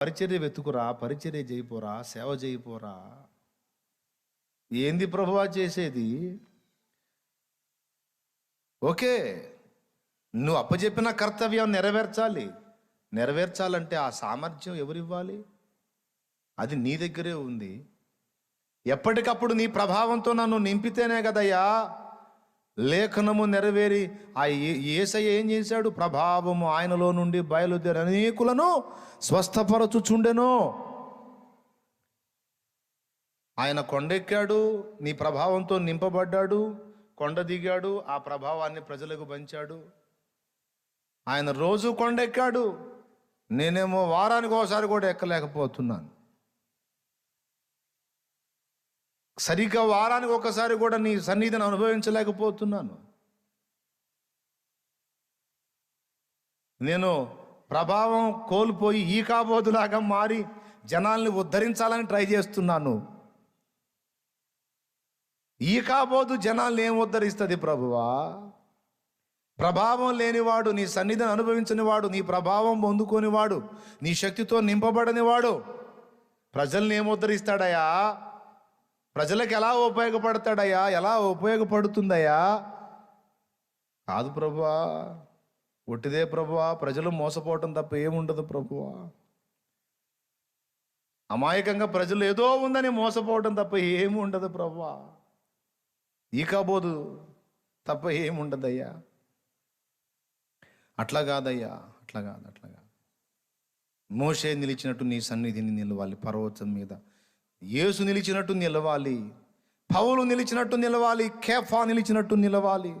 పరిచర్య వెతుకురా పరిచర్య చేయిపోరా సేవ చేయిపోరా. ఏంది ప్రభువా చేసేది? ఓకే నువ్వు అప్పచెప్పిన కర్తవ్యం నెరవేర్చాలి. నెరవేర్చాలంటే ఆ సామర్థ్యం ఎవరివ్వాలి? అది నీ దగ్గరే ఉంది. ఎప్పటికప్పుడు నీ ప్రభావంతో నన్ను నింపితేనే కదయ్యా? లేఖనము నెరవేరి ఆ ఏ- ఏసయ్య ఏం చేశాడు? ప్రభావము ఆయనలో నుండి బయలుదేరి అనేకులను స్వస్థపరచుచుండెను. ఆయన కొండెక్కాడు నీ ప్రభావంతో నింపబడ్డాడు కొండ దిగాడు ఆ ప్రభావాన్ని ప్రజలకు పంచాడు. ఆయన రోజు కొండెక్కాడు నేనేమో వారానికి ఒకసారి కూడా ఎక్కలేకపోతున్నాను. సరిగ్గా వారానికి ఒకసారి కూడా నీ సన్నిధిని అనుభవించలేకపోతున్నాను. నేను ప్రభావం కోల్పోయి ఈ కాబోతులాగా మారి జనాల్ని ఉద్ధరించాలని ట్రై చేస్తున్నాను. ఈ కాబోదు జనాల్ని ఏం ఉద్ధరిస్తుంది ప్రభువా? ప్రభావం లేనివాడు నీ సన్నిధిని అనుభవించని వాడు నీ ప్రభావం పొందుకోనివాడు నీ శక్తితో నింపబడని వాడు ప్రజల్ని ఏం ఉద్ధరిస్తాడయా ప్రజలకు ఎలా ఉపయోగపడతాడయ్యా? ఎలా ఉపయోగపడుతుందయ్యా? కాదు ప్రభువా. ఒట్టిదే ప్రభువా. ప్రజలు మోసపోవటం తప్ప ఏముండదు ప్రభువా. అమాయకంగా ప్రజలు ఏదో ఉందని మోసపోవటం తప్ప ఏమి ఉండదు ప్రభువా. ఈ కాబోదు తప్ప ఏముండదయ్యా అట్లా కాదయ్యా. అట్లా కాదు అట్లా కాదు. మోసే నిలిచినట్టు నీ సన్నిధిని నిలవాలి పర్వతం మీద. యేసు నిలిచినట్టు నిలవాలి పౌలు నిలిచినట్టు నిలవాలి కేఫా నిలిచినట్టు నిలవాలి.